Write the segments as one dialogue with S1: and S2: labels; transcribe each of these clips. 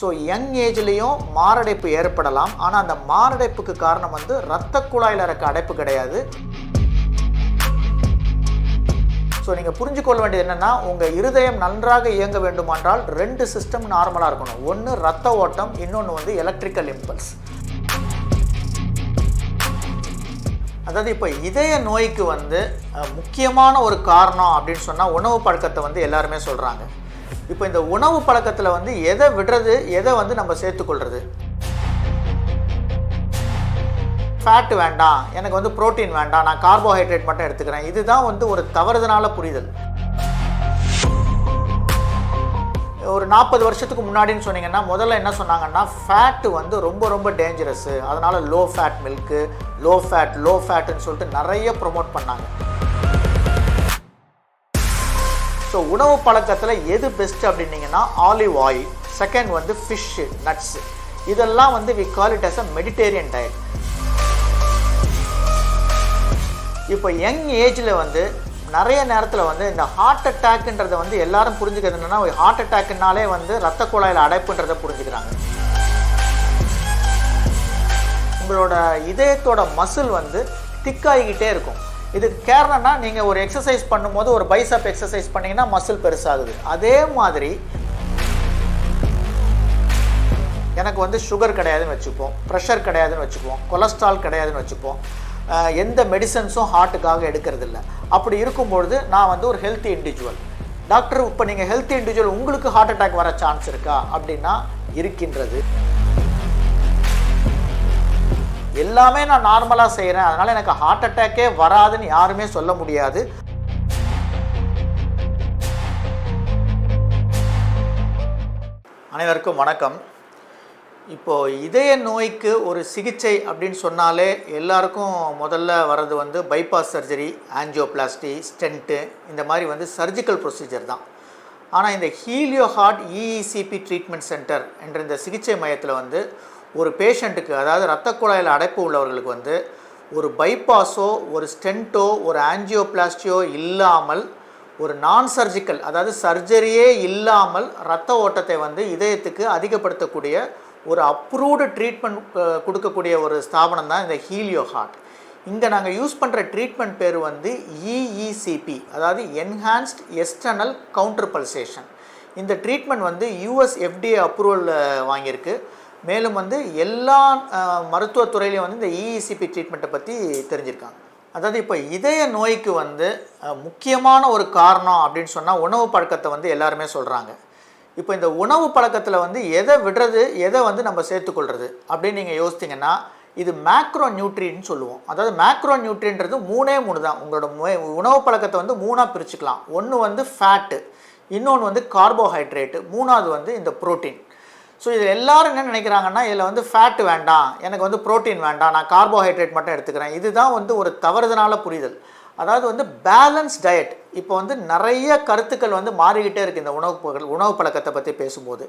S1: So young ஏஜ்லேயும் மாரடைப்பு ஏற்படலாம். ஆனால் அந்த மாரடைப்புக்கு காரணம் வந்து இரத்த குழாயில் இருக்க அடைப்பு கிடையாது. ஸோ நீங்கள் புரிஞ்சுக்கொள்ள வேண்டியது என்னென்னா உங்கள் இருதயம் நன்றாக இயங்க வேண்டுமானால் ரெண்டு சிஸ்டம் நார்மலாக இருக்கணும். ஒன்று ரத்த ஓட்டம் இன்னொன்று வந்து எலக்ட்ரிக்கல் இம்பல்ஸ் அதாவது இப்போ இதய நோய்க்கு வந்து முக்கியமான ஒரு காரணம் அப்படின்னு சொன்னால் உணவு பழக்கத்தை வந்து எல்லாருமே சொல்கிறாங்க இப்போ இந்த உணவு பழக்கத்தில் வந்து எதை விடுறது எதை வந்து நம்ம சேர்த்துக்கொள்கிறது ஃபேட் வேண்டாம் எனக்கு வந்து புரோட்டீன் வேண்டாம் நான் கார்போஹைட்ரேட் மட்டும் எடுத்துக்கிறேன். இதுதான் வந்து ஒரு தவறுதனால புரிதல். ஒரு நாற்பது வருஷத்துக்கு முன்னாடின்னு சொன்னீங்கன்னா முதல்ல என்ன சொன்னாங்கன்னா ஃபேட்டு வந்து ரொம்ப ரொம்ப டேஞ்சரஸ்ஸு அதனால் low fat milk low fat low ஃபேட்டுன்னு சொல்லிட்டு நிறைய ப்ரொமோட் பண்ணாங்க. ஸோ உணவு பழக்கத்தில் எது பெஸ்ட் அப்படின்னீங்கன்னா ஆலிவ் ஆயில் செகண்ட் வந்து ஃபிஷ்ஷு நட்ஸு இதெல்லாம் வந்து we call it as a Mediterranean diet இப்போ யங் ஏஜில் வந்து நிறைய நேரத்தில் வந்து இந்த ஹார்ட் அட்டாக்ன்றதை வந்து எல்லாரும் புரிஞ்சுக்கிறது என்னென்னா ஹார்ட் அட்டாக்னாலே வந்து ரத்த குழாயில் அடைப்புன்றதை புரிஞ்சுக்கிறாங்க. உங்களோட இதயத்தோட மசில் வந்து திக்காகிக்கிட்டே இருக்கும். இதுக்கு கேரணம்னா நீங்கள் ஒரு எக்ஸசைஸ் பண்ணும்போது ஒரு பைசப் எக்ஸசைஸ் பண்ணீங்கன்னா மசில் பெருசாகுது. அதே மாதிரி எனக்கு வந்து சுகர் கிடையாதுன்னு வச்சுப்போம் ப்ரெஷர் கிடையாதுன்னு வச்சுப்போம் கொலஸ்ட்ரால் கிடையாதுன்னு வச்சுப்போம் எந்த மெடிசன்ஸும் ஹார்ட்டுக்காக எடுக்கிறது இல்ல அப்படி இருக்கும்பொழுது நான் வந்து ஒரு ஹெல்த்தி இண்டிவிஜுவல் டாக்டர் இப்போ நீங்கள் ஹெல்த்தி இண்டிவிஜுவல் உங்களுக்கு ஹார்ட் அட்டாக் வர சான்ஸ் இருக்கா? அப்படின்னா இருக்கின்றது. எல்லாமே நான் நார்மலாக செய்கிறேன் அதனால் எனக்கு ஹார்ட் அட்டாக்கே வராதுன்னு யாருமே சொல்ல முடியாது. அனைவருக்கும் வணக்கம். இப்போது இதய நோய்க்கு ஒரு சிகிச்சை அப்படின்னு சொன்னாலே எல்லாருக்கும் முதல்ல வர்றது வந்து பைபாஸ் சர்ஜரி ஆன்ஜியோபிளாஸ்டி ஸ்டென்ட்டு இந்த மாதிரி வந்து சர்ஜிக்கல் ப்ரொசீஜர் தான். ஆனால் இந்த Helio heart EECP treatment centre என்ற இந்த சிகிச்சை மையத்தில் வந்து ஒரு பேஷண்ட்டுக்கு அதாவது இரத்த குழாயில் அடைப்பு உள்ளவர்களுக்கு வந்து ஒரு பைபாஸோ ஒரு ஸ்டென்ட்டோ ஒரு ஆன்ஜியோபிளாஸ்டியோ இல்லாமல் ஒரு நான் சர்ஜிக்கல் அதாவது சர்ஜரியே இல்லாமல் ரத்த ஓட்டத்தை வந்து இதயத்துக்கு அதிகப்படுத்தக்கூடிய ஒரு அப்ரூவ்டு ட்ரீட்மெண்ட் கொடுக்கக்கூடிய ஒரு ஸ்தாபனம் தான் இந்த ஹீலியோ ஹார்ட் இங்கே நாங்கள் யூஸ் பண்ணுற ட்ரீட்மெண்ட் பேர் வந்து இஇசிபி அதாவது என்ஹான்ஸ்ட் எஸ்டர்னல் கவுண்டர் பல்சேஷன் இந்த ட்ரீட்மெண்ட் வந்து யூஎஸ் எஃப்டிஏ அப்ரூவல் வாங்கியிருக்கு. மேலும் வந்து எல்லா மருத்துவத்துறையிலையும் வந்து இந்த இஇசிபி ட்ரீட்மெண்ட்டை பற்றி தெரிஞ்சிருக்காங்க. அதாவது இப்போ இதய நோய்க்கு வந்து முக்கியமான ஒரு காரணம் அப்படின்னு சொன்னால் உணவு பழக்கத்தை வந்து எல்லாருமே சொல்கிறாங்க இப்போ இந்த உணவு பழக்கத்தில் வந்து எதை விடுறது எதை வந்து நம்ம சேர்த்துக்கொள்கிறது அப்படின்னு நீங்கள் யோசித்தீங்கன்னா இது மேக்ரோ நியூட்ரின்னு சொல்லுவோம். அதாவது மேக்ரோ நியூட்ரின்றது மூணே மூணு தான். உங்களோட உணவு பழக்கத்தை வந்து மூணாக பிரிச்சுக்கலாம். ஒன்று வந்து ஃபேட்டு இன்னொன்று வந்து கார்போஹைட்ரேட்டு மூணாவது வந்து இந்த புரோட்டீன் ஸோ இதில் எல்லாரும் என்ன நினைக்கிறாங்கன்னா இதில் வந்து ஃபேட் வேண்டாம் எனக்கு வந்து புரோட்டீன் வேண்டாம் நான் கார்போஹைட்ரேட் மட்டும் எடுத்துக்கிறேன். இதுதான் வந்து ஒரு தவறுதனால புரிதல். அதாவது வந்து பேலன்ஸ் டயட் இப்போ வந்து நிறைய கருத்துக்கள் வந்து மாறிக்கிட்டே இருக்குது இந்த உணவு உணவு பழக்கத்தை பற்றி பேசும்போது.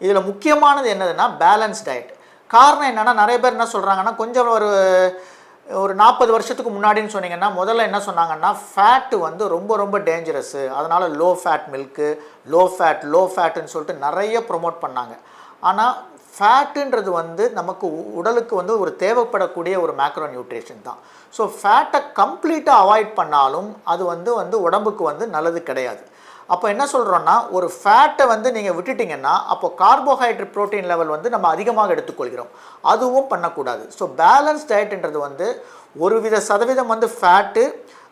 S1: இதில் முக்கியமானது என்னதுன்னா பேலன்ஸ் டயட் காரணம் என்னென்னா நிறைய பேர் என்ன சொல்கிறாங்கன்னா கொஞ்சம் ஒரு ஒரு நாற்பது வருஷத்துக்கு முன்னாடின்னு சொன்னீங்கன்னா முதல்ல என்ன சொன்னாங்கன்னா ஃபேட்டு வந்து ரொம்ப ரொம்ப டேஞ்சரஸ்ஸு அதனால் low fat milk low fat low ஃபேட்டுன்னு சொல்லிட்டு நிறைய ப்ரொமோட் பண்ணாங்க. ஆனால் ஃபேட்டுன்றது வந்து நமக்கு உ- உடலுக்கு வந்து ஒரு தேவைப்படக்கூடிய ஒரு மேக்ரோ நியூட்ரிஷன் தான் ஸோ ஃபேட்டை கம்ப்ளீட்டாக அவாய்ட் பண்ணாலும் அது வந்து வந்து உடம்புக்கு வந்து நல்லது கிடையாது. அப்போ என்ன சொல்கிறோன்னா ஒரு ஃபேட்டை வந்து நீங்கள் விட்டுட்டிங்கன்னா அப்போ கார்போஹைட்ரேட் புரோட்டீன் லெவல் வந்து நம்ம அதிகமாக எடுத்துக்கொள்கிறோம். அதுவும் பண்ணக்கூடாது. ஸோ பேலன்ஸ் டயட்ன்றது வந்து ஒரு வித சதவீதம் வந்து ஃபேட்டு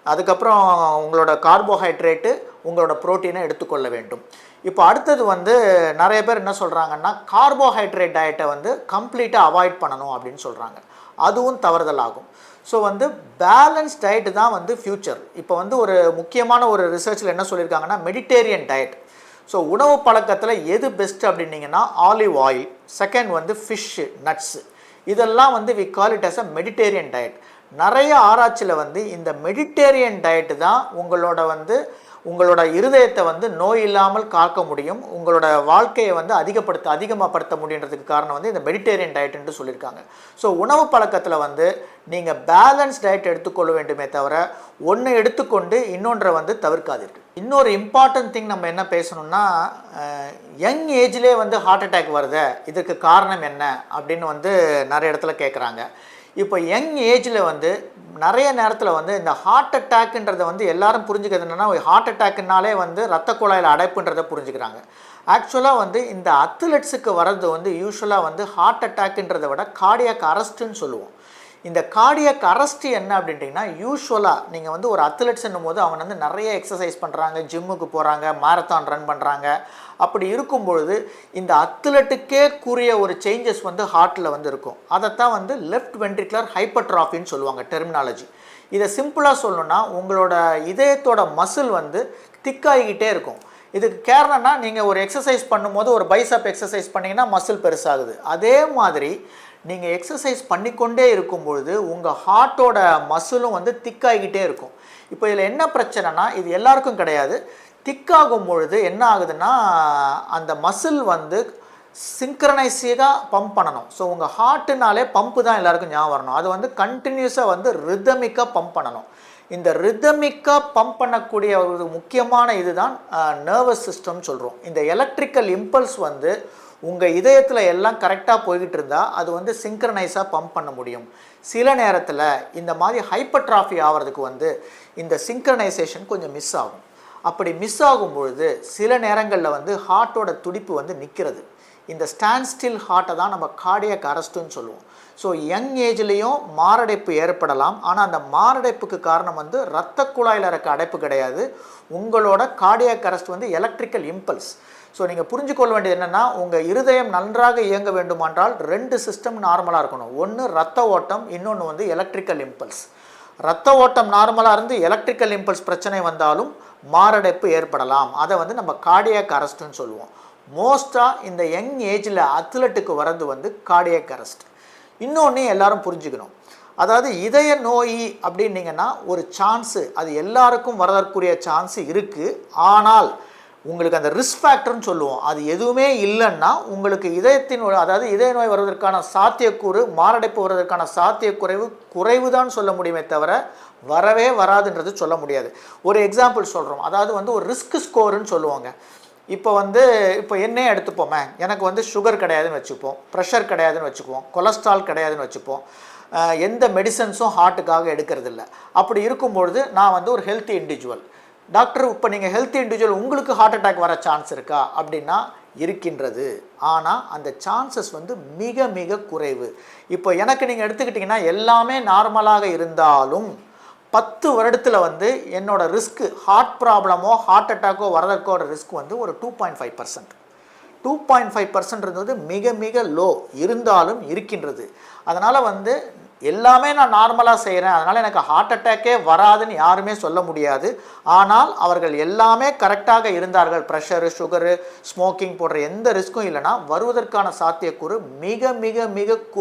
S1: அதுக்கப்புறம் உங்களோட கார்போஹைட்ரேட்டு உங்களோட புரோட்டீனை எடுத்துக்கொள்ள வேண்டும். இப்போ அடுத்தது வந்து நிறைய பேர் என்ன சொல்கிறாங்கன்னா கார்போஹைட்ரேட் டயட்டை வந்து கம்ப்ளீட்டாக அவாய்ட் பண்ணணும் அப்படின்னு சொல்கிறாங்க அதுவும் தவறுதலாகும் ஸோ வந்து பேலன்ஸ் டயட் தான் வந்து ஃப்யூச்சர் இப்போ வந்து ஒரு முக்கியமான ஒரு ரிசர்ச்சில் என்ன சொல்லியிருக்காங்கன்னா மெடிடேரியன் டயட் ஸோ உணவு பழக்கத்தில் எது பெஸ்ட் அப்படின்னிங்கன்னா ஆலிவ் ஆயில் செகண்ட் வந்து ஃபிஷ்ஷு நட்ஸு இதெல்லாம் வந்து we call it as a Mediterranean diet நிறைய ஆராய்ச்சியில் வந்து இந்த மெடிடேரியன் டயட்டு தான் உங்களோட வந்து உங்களோட இருதயத்தை வந்து நோய் இல்லாமல் காக்க முடியும். உங்களோட வாழ்க்கையை வந்து அதிகப்படுத்த அதிகமாகப்படுத்த முடியுன்றதுக்கு காரணம் வந்து இந்த மெடிடேரியன் டயட்ன்ட்டு சொல்லியிருக்காங்க. ஸோ உணவு பழக்கத்தில் வந்து நீங்கள் பேலன்ஸ் டயட் எடுத்துக்கொள்ள வேண்டுமே தவிர ஒன்று எடுத்துக்கொண்டு இன்னொன்றை வந்து தவிர்க்காதீர்கள். இன்னொரு இம்பார்ட்டன்ட் திங் நம்ம என்ன பேசணும்னா யங் ஏஜ்லேயே வந்து ஹார்ட் அட்டாக் வருது இதுக்கு காரணம் என்ன அப்படின்னு வந்து நிறைய இடத்துல கேட்குறாங்க இப்போ யங் ஏஜில் வந்து நிறைய நேரத்தில் வந்து இந்த ஹார்ட் அட்டாக்ன்றதை வந்து எல்லாரும் புரிஞ்சுக்கிறது என்னென்னா ஹார்ட் அட்டாக்குனாலே வந்து ரத்த குழாயில் அடைப்புன்றதை புரிஞ்சுக்கிறாங்க. ஆக்சுவலாக வந்து இந்த அத்லெட்ஸுக்கு வர்றது வந்து யூஸ்வலாக வந்து ஹார்ட் அட்டாக்குன்றதை விட கார்டியாக் அரஸ்ட்டுன்னு சொல்லுவோம். இந்த கார்டியக் அரெஸ்ட் என்ன அப்படின்ட்டிங்கன்னா யூஸ்வலாக நீங்கள் வந்து ஒரு அத்லெட்ஸ்ன்னும் போது அவங்க வந்து நிறைய எக்ஸசைஸ் பண்ணுறாங்க ஜிம்முக்கு போகிறாங்க மாரத்தான் ரன் பண்ணுறாங்க அப்படி இருக்கும் பொழுது இந்த அத்லெட்டுக்கே கூறிய ஒரு சேஞ்சஸ் வந்து ஹார்ட்டில் வந்து இருக்கும். அதைத்தான் வந்து லெஃப்ட் வென்ட்ரிகுலர் ஹைப்பர்ட்ராஃபின்னு சொல்லுவாங்க டெர்மினாலஜி இதை சிம்பிளாக சொல்லணும்னா உங்களோட இதயத்தோட மசில் வந்து திக்காகிக்கிட்டே இருக்கும். இதுக்கு காரணம்னா நீங்கள் ஒரு எக்ஸசைஸ் பண்ணும்போது ஒரு பைசப் எக்ஸசைஸ் பண்ணிங்கன்னா மசில் பெருசாகுது. அதே மாதிரி நீங்கள் எக்ஸசைஸ் பண்ணிக்கொண்டே இருக்கும் பொழுது உங்கள் ஹார்ட்டோட மசிலும் வந்து திக்காகிக்கிட்டே இருக்கும். இப்போ இதில் என்ன பிரச்சனைனா இது எல்லாருக்கும் கிடையாது. திக்காகும் பொழுது என்ன ஆகுதுன்னா அந்த மசில் வந்து சிங்க்ரனைஸாக பம்ப் பண்ணணும். ஸோ உங்கள் ஹார்ட்டுனாலே பம்ப்பு தான் எல்லாருக்கும் ஞாபகம் வரணும். அது வந்து கண்டினியூஸாக வந்து ரிதமிக்காக பம்ப் பண்ணணும். இந்த ரிதமிக்காக பம்ப் பண்ணக்கூடிய ஒரு முக்கியமான இதுதான் நர்வஸ் சிஸ்டம் சொல்கிறோம் இந்த எலக்ட்ரிக்கல் இம்பல்ஸ் வந்து உங்கள் இதயத்தில் எல்லாம் கரெக்டாக போய்கிட்டு இருந்தால் அது வந்து சிங்க்ரனைஸாக பம்ப் பண்ண முடியும். சில நேரத்தில் இந்த மாதிரி ஹைப்பர்ட்ராஃபி ஆகிறதுக்கு வந்து இந்த சிங்க்ரனைசேஷன் கொஞ்சம் மிஸ் ஆகும். அப்படி மிஸ் ஆகும் பொழுது சில நேரங்களில் வந்து ஹார்ட்டோட துடிப்பு வந்து நிற்கிறது இந்த ஸ்டாண்ட் ஸ்டில் ஹார்ட்டை தான் நம்ம கார்டியக் அரெஸ்ட்டுன்னு சொல்லுவோம். ஸோ யங் ஏஜ்லேயும் மாரடைப்பு ஏற்படலாம். ஆனால் அந்த மாரடைப்புக்கு காரணம் வந்து இரத்த குழாயில் இருக்க அடைப்பு கிடையாது. உங்களோட கார்டியக் அரெஸ்ட் வந்து எலக்ட்ரிக்கல் இம்பல்ஸ் ஸோ நீங்கள் புரிஞ்சுக்கொள்ள வேண்டியது என்னென்னா உங்கள் இருதயம் நன்றாக இயங்க வேண்டுமென்றால் ரெண்டு சிஸ்டம் நார்மலாக இருக்கணும். ஒன்று ரத்த ஓட்டம் இன்னொன்று வந்து எலக்ட்ரிக்கல் இம்பல்ஸ் ரத்த ஓட்டம் நார்மலாக இருந்து எலக்ட்ரிக்கல் இம்பல்ஸ் பிரச்சனை வந்தாலும் மாரடைப்பு ஏற்படலாம். அதை வந்து நம்ம கார்டியாக் அரெஸ்ட்டுன்னு சொல்லுவோம். மோஸ்ட்டாக இந்த யங் ஏஜில் அத்லெட்டுக்கு வர்றது வந்து கார்டியாக் அரெஸ்ட் இன்னொன்று எல்லாரும் புரிஞ்சுக்கணும். அதாவது இதய நோய் அப்படின்னீங்கன்னா ஒரு சான்ஸு அது எல்லாருக்கும் வரதற்குரிய சான்ஸ் இருக்குது ஆனால் உங்களுக்கு அந்த ரிஸ்க் ஃபேக்டர்னு சொல்லுவோம். அது எதுவுமே இல்லைன்னா உங்களுக்கு இதயத்தின் அதாவது இதய நோய் வருவதற்கான சாத்தியக்கூறு மாரடைப்பு வருவதற்கான சாத்தியக்குறைவு குறைவு தான் சொல்ல முடியுமே தவிர வரவே வராதுன்றது சொல்ல முடியாது. ஒரு எக்ஸாம்பிள் சொல்கிறோம் அதாவது வந்து ஒரு ரிஸ்க் ஸ்கோருன்னு சொல்லுவாங்க. இப்போ வந்து இப்போ என்னையே எடுத்துப்போமே. எனக்கு வந்து சுகர் கிடையாதுன்னு வச்சுப்போம். ப்ரெஷர் கிடையாதுன்னு வச்சுக்குவோம். கொலஸ்ட்ரால் கிடையாதுன்னு வச்சுப்போம். எந்த மெடிசன்ஸும் ஹார்ட்டுக்காக எடுக்கிறதில்ல. அப்படி இருக்கும்பொழுது நான் வந்து ஒரு ஹெல்த்தி இண்டிவிஜுவல் டாக்டர் இப்போ நீங்கள் ஹெல்த் இண்டிவிஜுவல் உங்களுக்கு ஹார்ட் அட்டாக் வர சான்ஸ் இருக்கா? அப்படின்னா இருக்கின்றது. ஆனால் அந்த சான்சஸ் வந்து மிக மிக குறைவு. இப்போ எனக்கு நீங்கள் எடுத்துக்கிட்டிங்கன்னா எல்லாமே நார்மலாக இருந்தாலும் பத்து வருடத்தில் வந்து என்னோட ரிஸ்க்கு ஹார்ட் ப்ராப்ளமோ ஹார்ட் அட்டாக்கோ வரதற்கோட ரிஸ்க் வந்து ஒரு two point five percent two point five percent இருந்தது மிக மிக லோ இருந்தாலும் இருக்கின்றது. அதனால் வந்து எல்லாமே நான் நார்மலாக செய்கிறேன் அதனால் எனக்கு ஹார்ட் அட்டாக்கே வராதுன்னு யாருமே சொல்ல முடியாது. ஆனால் அவர்கள் எல்லாமே கரெக்டாக இருந்தார்கள். ப்ரெஷரு சுகரு ஸ்மோக்கிங் போன்ற எந்த ரிஸ்க்கும் இல்லைன்னா வருவதற்கான சாத்தியக்கூறு மிக மிக மிக குறை